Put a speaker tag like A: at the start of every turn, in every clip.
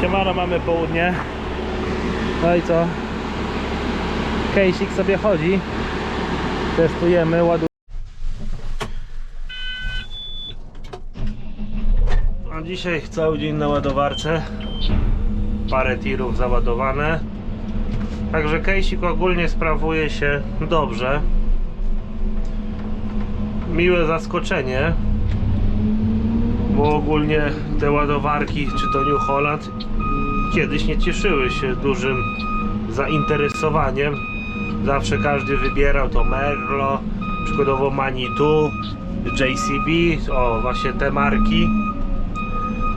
A: Siemano, mamy południe. No i co? Kejsik sobie chodzi. Testujemy, ładujemy. A dzisiaj cały dzień na ładowarce. Parę tirów załadowane. Także kejsik ogólnie sprawuje się dobrze. Miłe zaskoczenie, bo ogólnie te ładowarki, czy to New Holland, kiedyś nie cieszyły się dużym zainteresowaniem. Zawsze każdy wybierał to Merlo, przykładowo Manitou, JCB, o właśnie te marki.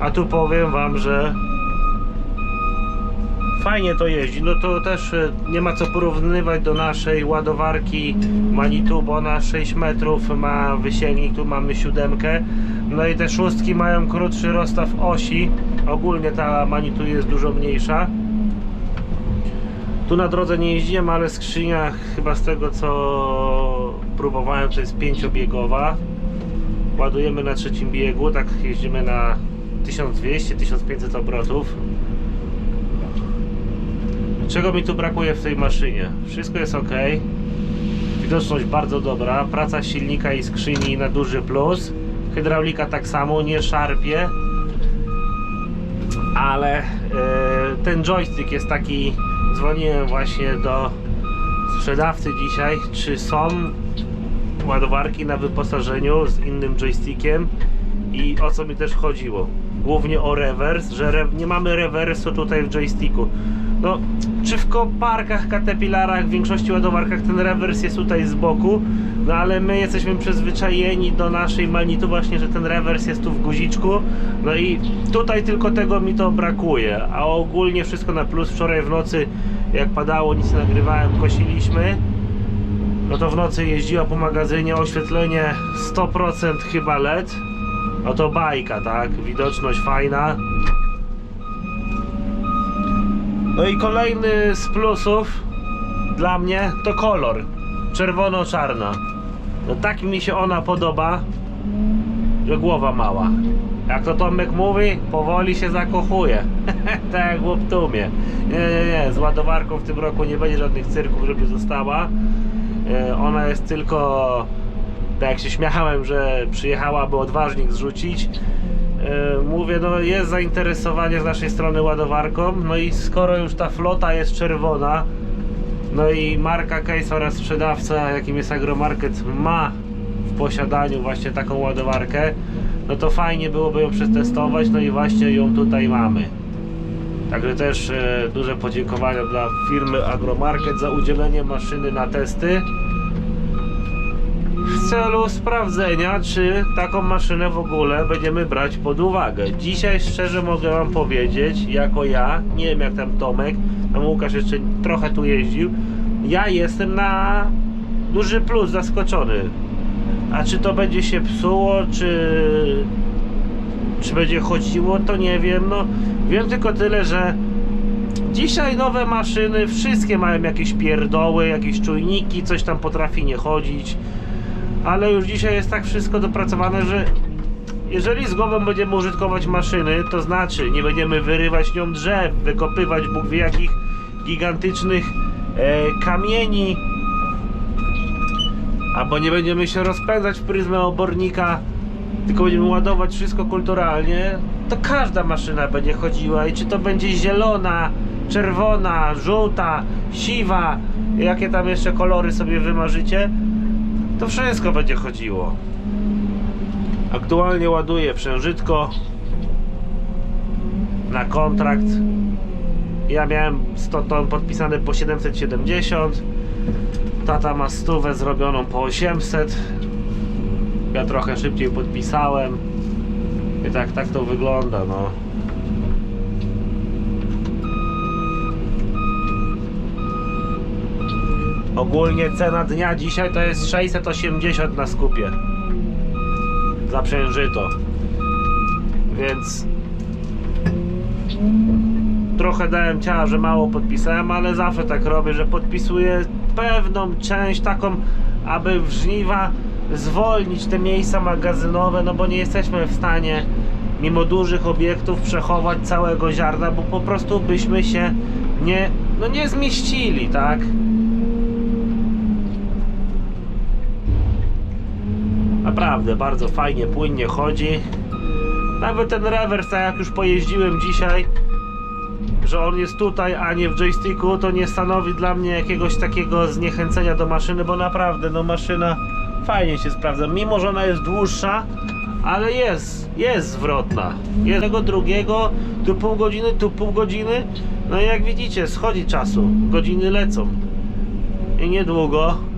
A: A tu powiem Wam, że fajnie to jeździ. No to też e, nie ma co porównywać do naszej ładowarki Manitou, bo ona 6 metrów ma wysięgnik, tu mamy siódemkę. No i te szóstki mają krótszy rozstaw osi. Ogólnie ta Manitou jest dużo mniejsza. Tu na drodze nie jeździłem, ale skrzynia chyba z tego co próbowałem to jest pięciobiegowa. Ładujemy na trzecim biegu, tak jeździmy na 1200-1500 obrotów. Czego mi tu brakuje w tej maszynie? Wszystko jest ok. Widoczność bardzo dobra. Praca silnika i skrzyni na duży plus. Hydraulika tak samo, nie szarpie. Ale e, ten joystick jest taki. Dzwoniłem właśnie do sprzedawcy dzisiaj, czy są ładowarki na wyposażeniu z innym joystickiem i o co mi też chodziło. Głównie o rewers, że re nie mamy rewersu tutaj w joysticku. No, czy w koparkach, caterpillarach, w większości ładowarkach ten rewers jest tutaj z boku, no ale my jesteśmy przyzwyczajeni do naszej Manitu właśnie, że ten rewers jest tu w guziczku, no i tutaj tylko tego mi to brakuje, a ogólnie wszystko na plus. Wczoraj w nocy, jak padało, nic nie nagrywałem, kosiliśmy, no to w nocy jeździła po magazynie oświetlenie 100% chyba LED, no to bajka, tak, widoczność fajna. No i kolejny z plusów dla mnie to kolor. Czerwono-czarna. No tak mi się ona podoba, że głowa mała. Jak to Tomek mówi, powoli się zakochuje. tak jak w Optumie. Nie, nie, nie, z ładowarką w tym roku nie będzie żadnych cyrków, żeby została. E, Ona jest tylko, tak jak się śmiałem, że przyjechała, aby odważnik zrzucić. E, Mówię, no jest zainteresowanie z naszej strony ładowarką, no i skoro już ta flota jest czerwona, no i marka Case oraz sprzedawca, jakim jest Agromarket, ma w posiadaniu właśnie taką ładowarkę, no to fajnie byłoby ją przetestować, no i właśnie ją tutaj mamy. Także też e, duże podziękowania dla firmy Agromarket za udzielenie maszyny na testy w celu sprawdzenia, czy taką maszynę w ogóle będziemy brać pod uwagę. Dzisiaj szczerze mogę Wam powiedzieć, jako ja, nie wiem jak tam Tomek, tam Łukasz jeszcze trochę tu jeździł, ja jestem na duży plus zaskoczony. A czy to będzie się psuło, czy, czy będzie chodziło, to nie wiem. No, wiem tylko tyle, że Dzisiaj nowe maszyny, wszystkie mają jakieś pierdoły, jakieś czujniki, coś tam potrafi nie chodzić. Ale już dzisiaj jest tak wszystko dopracowane, że jeżeli z głową będziemy użytkować maszyny, to znaczy nie będziemy wyrywać nią drzew, wykopywać Bóg wie jakich gigantycznych e, kamieni, albo nie będziemy się rozpędzać w pryzmę obornika, tylko będziemy ładować wszystko kulturalnie, to każda maszyna będzie chodziła i czy to będzie zielona, czerwona, żółta, siwa, jakie tam jeszcze kolory sobie wymarzycie, to wszystko będzie chodziło. Aktualnie ładuję przężytko na kontrakt. Ja miałem 100 ton podpisane po 770. Tata ma stówę zrobioną po 800. Ja trochę szybciej podpisałem. I tak, tak to wygląda, no. Ogólnie cena dnia dzisiaj to jest 680 na skupie. Za przężyto. Więc trochę dałem ciała, że mało podpisałem, ale zawsze tak robię, że podpisuję pewną część taką, aby w żniwa zwolnić te miejsca magazynowe, no bo nie jesteśmy w stanie mimo dużych obiektów przechować całego ziarna, bo po prostu byśmy się nie, no nie zmieścili, tak? Naprawdę bardzo fajnie, płynnie chodzi. Nawet ten rewers, tak jak już pojeździłem dzisiaj, że on jest tutaj, a nie w joysticku, to nie stanowi dla mnie jakiegoś takiego zniechęcenia do maszyny, bo naprawdę, no maszyna fajnie się sprawdza. Mimo, że ona jest dłuższa, ale jest, jest zwrotna. Jednego, drugiego, tu pół godziny, tu pół godziny. No i jak widzicie, schodzi czasu, godziny lecą. I niedługo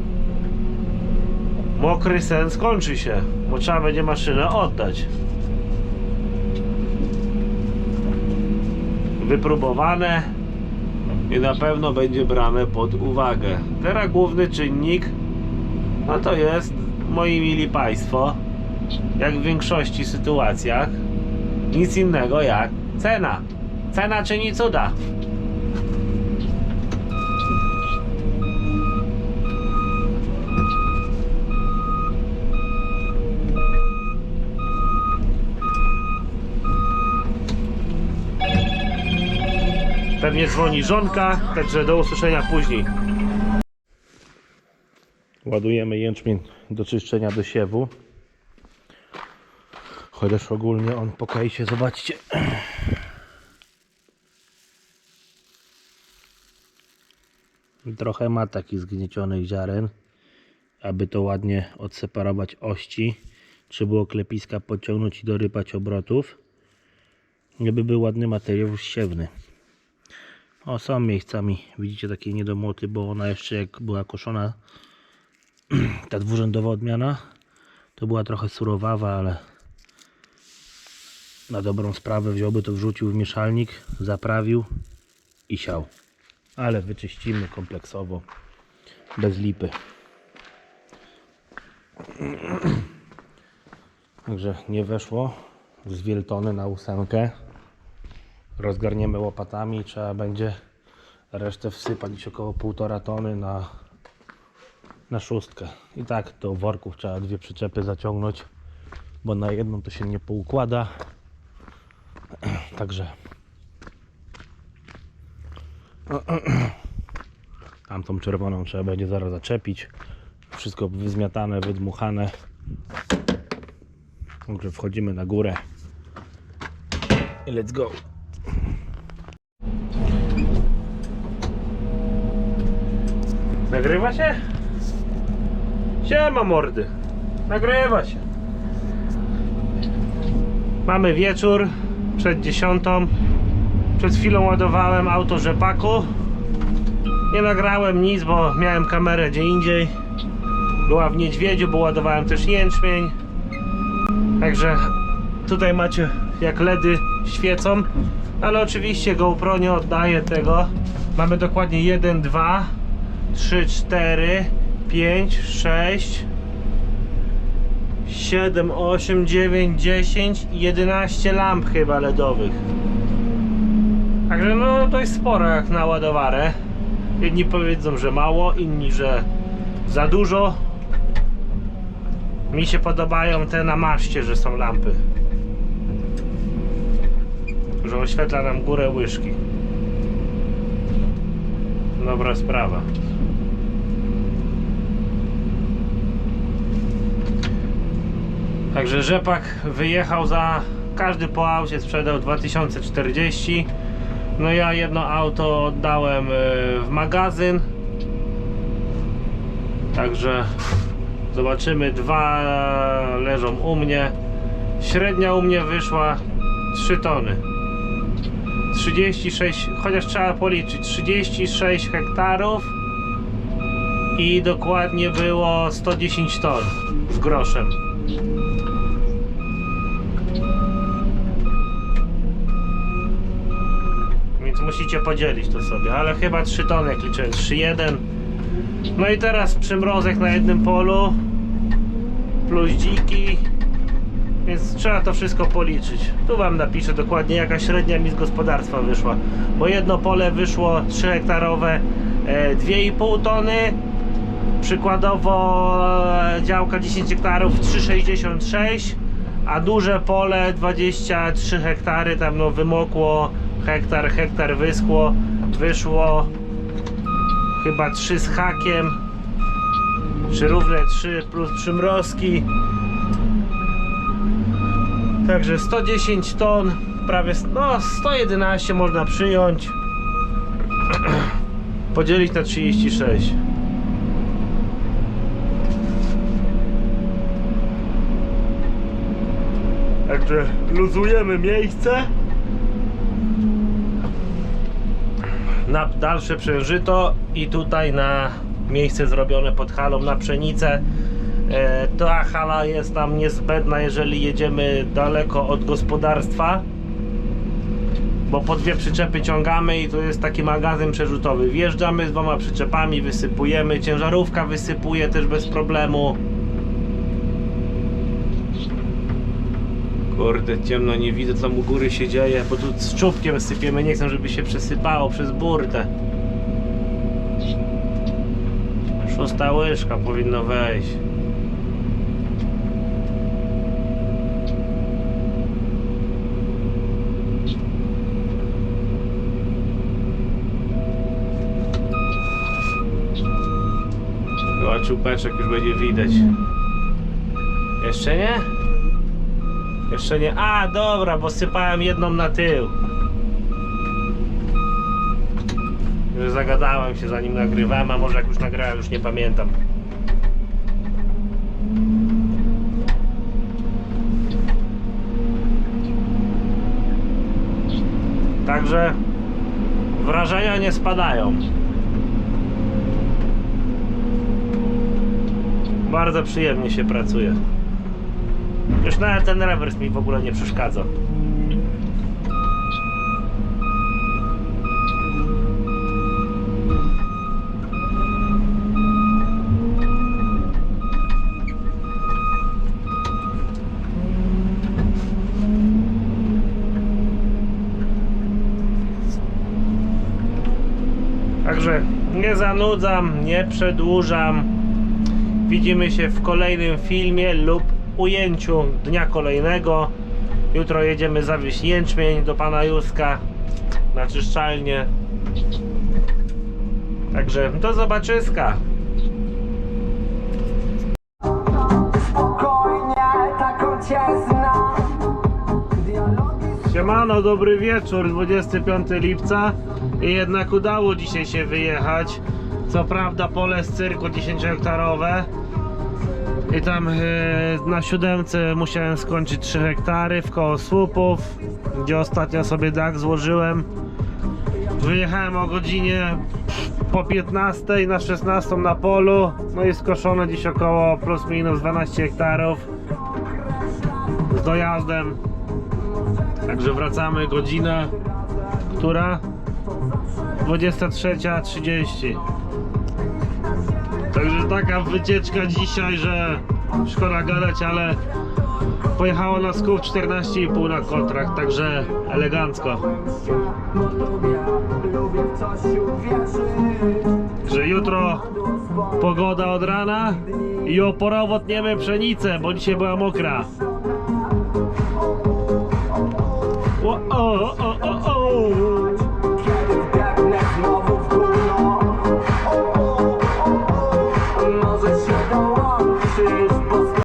A: mokry sen skończy się, bo trzeba będzie maszynę oddać. Wypróbowane i na pewno będzie brane pod uwagę. Teraz główny czynnik no to jest, moi mili Państwo, jak w większości sytuacjach, nic innego jak cena. Cena czyni cuda. Pewnie dzwoni żonka, także do usłyszenia później. Ładujemy jęczmień do czyszczenia do siewu. Chociaż ogólnie on po kajsie, zobaczcie. Trochę ma takich zgniecionych ziaren. Aby to ładnie odseparować ości, trzeba było klepiska podciągnąć i dorypać obrotów. Żeby był ładny materiał siewny. O, są miejscami, widzicie takie niedomłoty, bo ona jeszcze jak była koszona ta dwurzędowa odmiana to była trochę surowawa, ale na dobrą sprawę wziąłby to wrzucił w mieszalnik, zaprawił i siał. Ale wyczyścimy kompleksowo, bez lipy. Także nie weszło z wieltony na ósemkę. Rozgarniemy łopatami, trzeba będzie resztę wsypać około półtora tony na na szóstkę. I tak do worków trzeba dwie przyczepy zaciągnąć, bo na jedną to się nie poukłada. Także tamtą czerwoną trzeba będzie zaraz zaczepić. Wszystko wyzmiatane, wydmuchane. Także wchodzimy na górę. Let's go. Nagrywa się? Siema mordy. Nagrywa się. Mamy wieczór przed dziesiątą. Przed chwilą ładowałem auto rzepaku. Nie nagrałem nic, bo miałem kamerę gdzie indziej. Była w niedźwiedziu, bo ładowałem też jęczmień. Także tutaj macie jak LEDy świecą. Ale oczywiście GoPro nie oddaje tego. Mamy dokładnie 1, 2, 3, 4, 5, 6, 7, 8, 9, 10 i 11 lamp chyba LEDowych. Także no dość sporo jak na ładowarę. Jedni powiedzą, że mało, inni, że za dużo. Mi się podobają te na maszcie, że są lampy. Że oświetla nam górę łyżki. Dobra sprawa. Także rzepak wyjechał za każdy po aucie sprzedał 2040. No ja jedno auto oddałem e, w magazyn. Także zobaczymy. Dwa leżą u mnie. Średnia u mnie wyszła 3 tony. 36, chociaż trzeba policzyć, 36 hektarów i dokładnie było 110 ton z groszem. Więc musicie podzielić to sobie, ale chyba 3 tony jak liczyłem, 3,1 No i teraz przymrozek na jednym polu plus dziki więc trzeba to wszystko policzyć. Tu wam napiszę dokładnie jaka średnia mi z gospodarstwa wyszła. Bo jedno pole wyszło 3 hektarowe e, 2,5 tony. Przykładowo e, działka 10 hektarów 3,66. a duże pole 23 hektary, tam no wymokło hektar, hektar wyschło, wyszło chyba 3 z hakiem, czy równe 3 plus przymrozki. Także 110 ton, prawie no 111 można przyjąć. Podzielić na 36. Także luzujemy miejsce na dalsze przężyto i tutaj na miejsce zrobione pod halą na pszenicę. E, ta hala jest nam niezbędna, jeżeli jedziemy daleko od gospodarstwa, bo po dwie przyczepy ciągamy i to jest taki magazyn przerzutowy. Wjeżdżamy z dwoma przyczepami, wysypujemy, ciężarówka wysypuje też bez problemu. Kurde, ciemno, nie widzę co tam u góry się dzieje, bo tu z czubkiem sypiemy, nie chcę, żeby się przesypało przez burtę. Szósta łyżka powinno wejść. Chyba czubeczek już będzie widać. Jeszcze nie? Jeszcze nie. A, dobra, bo sypałem jedną na tył. Już zagadałem się zanim nagrywałem, a może jak już nagrałem, już nie pamiętam. Także wrażenia nie spadają. Bardzo przyjemnie się pracuje. Już nawet ten rewers mi w ogóle nie przeszkadza. Także nie zanudzam, nie przedłużam. Widzimy się w kolejnym filmie lub ujęciu dnia kolejnego. Jutro jedziemy zawieźć jęczmień do pana Józka na czyszczalnię. Także do zobaczyska. Siemano, dobry wieczór, 25 lipca i jednak udało dzisiaj się wyjechać. Co prawda pole z cyrku 10 hektarowe i tam e, na siódemce musiałem skończyć 3 hektary w koło słupów, gdzie ostatnio sobie dach złożyłem. Wyjechałem o godzinie po 15 na 16 na polu, no i skoszone dziś około plus minus 12 hektarów z dojazdem. Także wracamy, godzina, która? 23.30. Także taka wycieczka dzisiaj, że szkoda gadać, ale pojechało nas kół 14,5 na kontrakt, także elegancko. Że jutro pogoda od rana i oporowo tniemy pszenicę, bo dzisiaj była mokra. O, o, o,